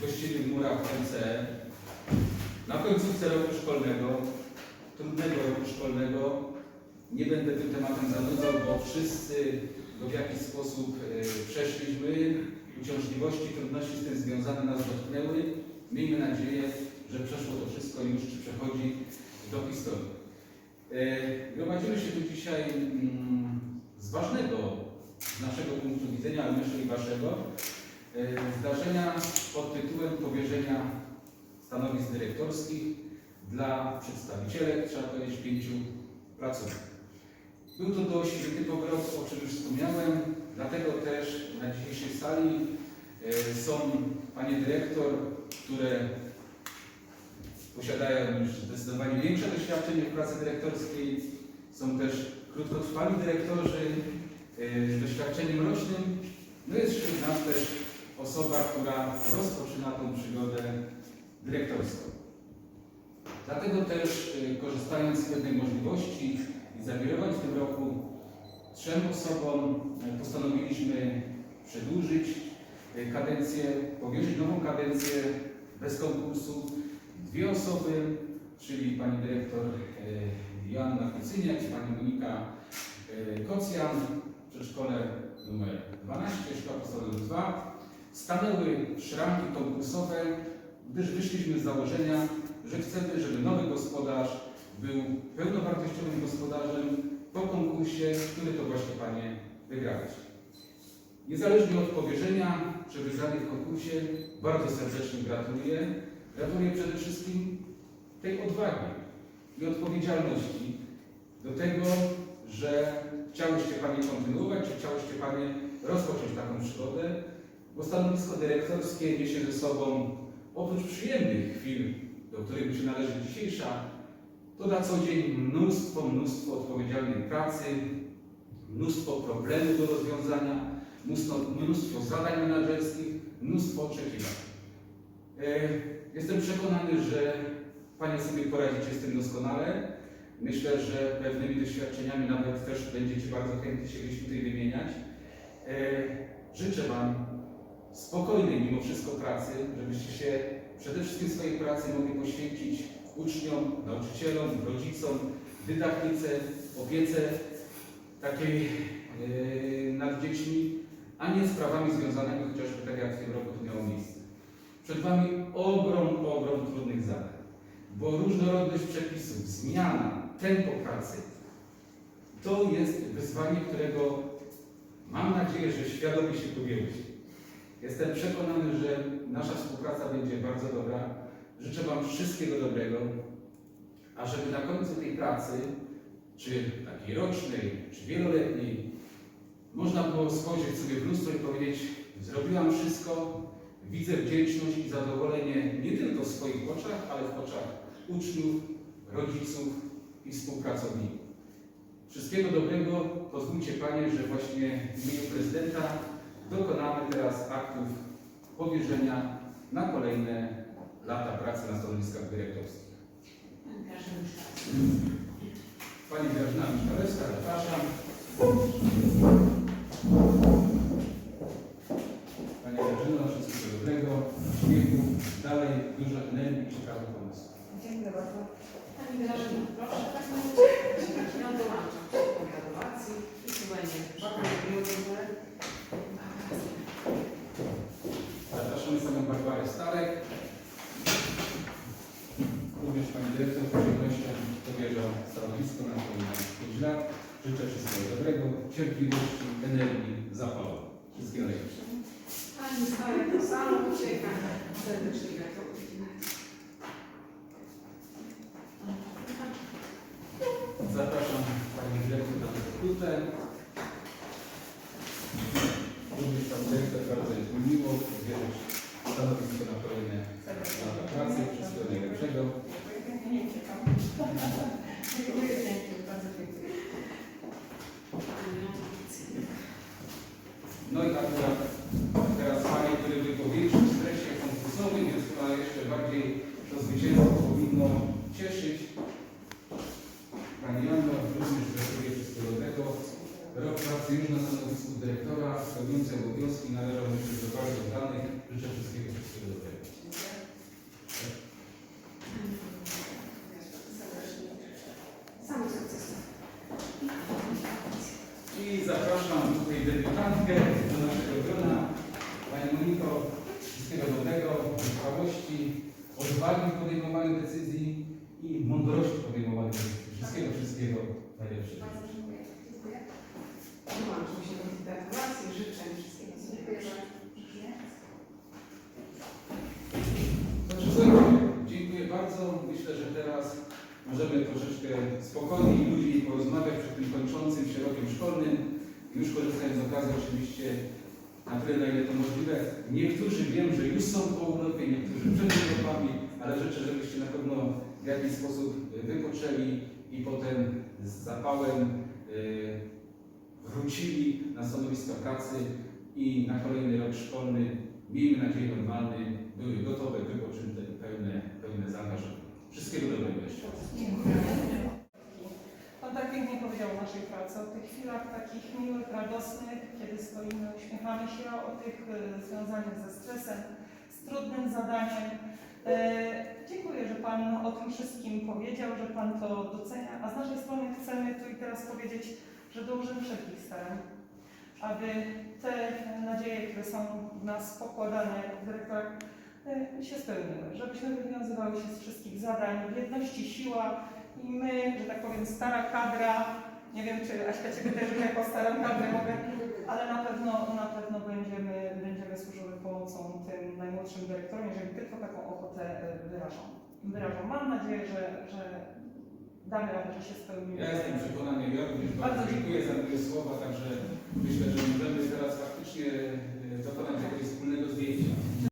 Kościele w Murach NCE na końcówce roku szkolnego, trudnego roku szkolnego. Nie będę tym tematem zanudzał, bo wszyscy go w jakiś sposób e, przeszliśmy. Uciążliwości, trudności z tym związane nas dotknęły. Miejmy nadzieję, że przeszło to wszystko już, czy przechodzi do historii. E, Gromadzimy się tu dzisiaj mm, z ważnego, z naszego punktu widzenia, ale myślę i waszego, e, zdarzenia pod tytułem powierzenia stanowisk dyrektorskich dla przedstawicielek, trzeba powiedzieć, pięciu placówek. Był to dość nietypowy rok, o czym już wspomniałem, dlatego też na dzisiejszej sali e, są panie dyrektor, które posiadają już zdecydowanie większe doświadczenie w pracy dyrektorskiej. Są też krótkotrwali dyrektorzy e, z doświadczeniem rocznym. No jest wśród nas też osoba, która rozpoczyna tą przygodę dyrektorską. Dlatego też e, korzystając z pewnej możliwości i zawirować w tym roku trzem osobom e, postanowiliśmy przedłużyć e, kadencję, powierzyć nową kadencję bez konkursu. Dwie osoby, czyli pani dyrektor Joanna Kucyniak i pani Monika Kocjan przedszkole numer 12, szkoła podstawowa 2, stanęły szranki konkursowe, gdyż wyszliśmy z założenia, że chcemy, żeby nowy gospodarz był pełnowartościowym gospodarzem po konkursie, który to właśnie Panie wygrałeś. Niezależnie od powierzenia czy wygranej w konkursie, bardzo serdecznie gratuluję. Gratuluję przede wszystkim tej odwagi i odpowiedzialności do tego, że chciałyście Panie kontynuować, czy chciałyście Panie rozpocząć taką przygodę, bo stanowisko dyrektorskie niesie ze sobą oprócz przyjemnych chwil, do których się należy dzisiejsza, to na co dzień mnóstwo, mnóstwo odpowiedzialnej pracy, mnóstwo problemów do rozwiązania, mnóstwo, mnóstwo zadań menedżerskich, mnóstwo oczekiwań. E, Jestem przekonany, że Panie sobie poradzicie z tym doskonale. Myślę, że pewnymi doświadczeniami nawet też będziecie bardzo chętni się gdzieś tutaj wymieniać. E, Życzę Wam spokojnej mimo wszystko pracy, żebyście się przede wszystkim swojej pracy mogli poświęcić uczniom, nauczycielom, rodzicom, dydaktyce, opiece takiej e, nad dziećmi, a nie sprawami związanymi chociażby tak jak w tym roku to miało miejsce. Przed Wami ogrom, ogrom trudnych zadań, bo różnorodność przepisów, zmiana, tempo pracy to jest wyzwanie, którego mam nadzieję, że świadomie się podjęliście. Jestem przekonany, że nasza współpraca będzie bardzo dobra. Życzę Wam wszystkiego dobrego, a żeby na końcu tej pracy, czy takiej rocznej, czy wieloletniej, można było spojrzeć sobie w lustro i powiedzieć: Zrobiłam wszystko, widzę wdzięczność i zadowolenie nie tylko w swoich oczach, ale w oczach uczniów, rodziców i współpracowników. Wszystkiego dobrego. Pozwólcie Panie, że właśnie w imieniu prezydenta dokonamy teraz aktów powierzenia na kolejne lata pracy na stanowiskach dyrektorskich. Pani Grażyna Miszkalewska, zapraszam. Pani Grażyno, wszystkiego dobrego, śmiechu, dalej dużo energii i ciekawych pomysłów. Dziękuję bardzo. Pani Grażyna, proszę tak Ja dołączam się do gratulacji i słuchajcie, bardzo miłe. Zapraszamy panią Barbarę Starek. Również pani dyrektor z przyjemnością powierzam stanowisko na kolejne 5 lat. Życzę wszystkiego dobrego, cierpliwości, energii, zapału. Wszystkiego najlepszego. Pani staje to samo, ucieka. Serdecznie. Zapraszam Pani Dyrektor na dyskutę. Również Pan Dyrektor bardzo jest mi miło powierzyć stanowisko na kolejne lata pracy. Wszystkiego najlepszego. Dziękuję pięknie, bardzo dziękuję. No i akurat teraz Panie, które były po większym stresie konkursowym, więc chyba jeszcze bardziej to zwycięstwo powinno cieszyć. Pani Joanno, również gratuluję wszystkiego dobrego. Rok pracy już na stanowisku dyrektora, spełniający obowiązki należał myślę do bardzo danych. Życzę wszystkiego, wszystkiego dobrego. wytrwałości, odwagi w podejmowaniu decyzji i mądrości w podejmowaniu decyzji. Wszystkiego, wszystkiego najlepszego. Bardzo dziękuję. Dziękuję. Dołączam się do gratulacji, życzeń wszystkiego Dziękuję. Dziękuję. Bardzo. Myślę, że teraz możemy troszeczkę spokojniej i luźniej porozmawiać przed tym kończącym się rokiem szkolnym. Już korzystając z okazji oczywiście na tyle, na ile to możliwe. Niektórzy wiem, że już są po urlopie, niektórzy przed urlopami, ale życzę, żebyście na pewno w jakiś sposób y, wypoczęli i potem z zapałem y, wrócili na stanowiska pracy i na kolejny rok szkolny, miejmy nadzieję normalny, były gotowe, wypoczęte pełne, pełne zaangażowania. Wszystkiego dobrego jeszcze. Pan tak pięknie powiedział o naszej pracy, o tych chwilach takich miłych, radosnych, kiedy stoimy, uśmiechamy się, o tych e, związanych ze stresem, z trudnym zadaniem. E, dziękuję, że Pan o tym wszystkim powiedział, że Pan to docenia, a z naszej strony chcemy tu i teraz powiedzieć, że dołożymy wszelkich starań, aby te nadzieje, które są w nas pokładane w dyrektorach, e, się spełniły, żebyśmy wywiązywały się z wszystkich zadań, w jedności siła, i my, że tak powiem, stara kadra, nie wiem czy Aśka Ciebie też jako starą kadrę mogę, ale na pewno, na pewno będziemy, będziemy służyły pomocą tym najmłodszym dyrektorom, jeżeli tylko taką ochotę mam nadzieję, że, że damy radę, że się spełnimy. Ja jestem przekonany, ja również bardzo dziękuję za te słowa, także myślę, że możemy teraz faktycznie e, dokonać jakiegoś wspólnego zdjęcia.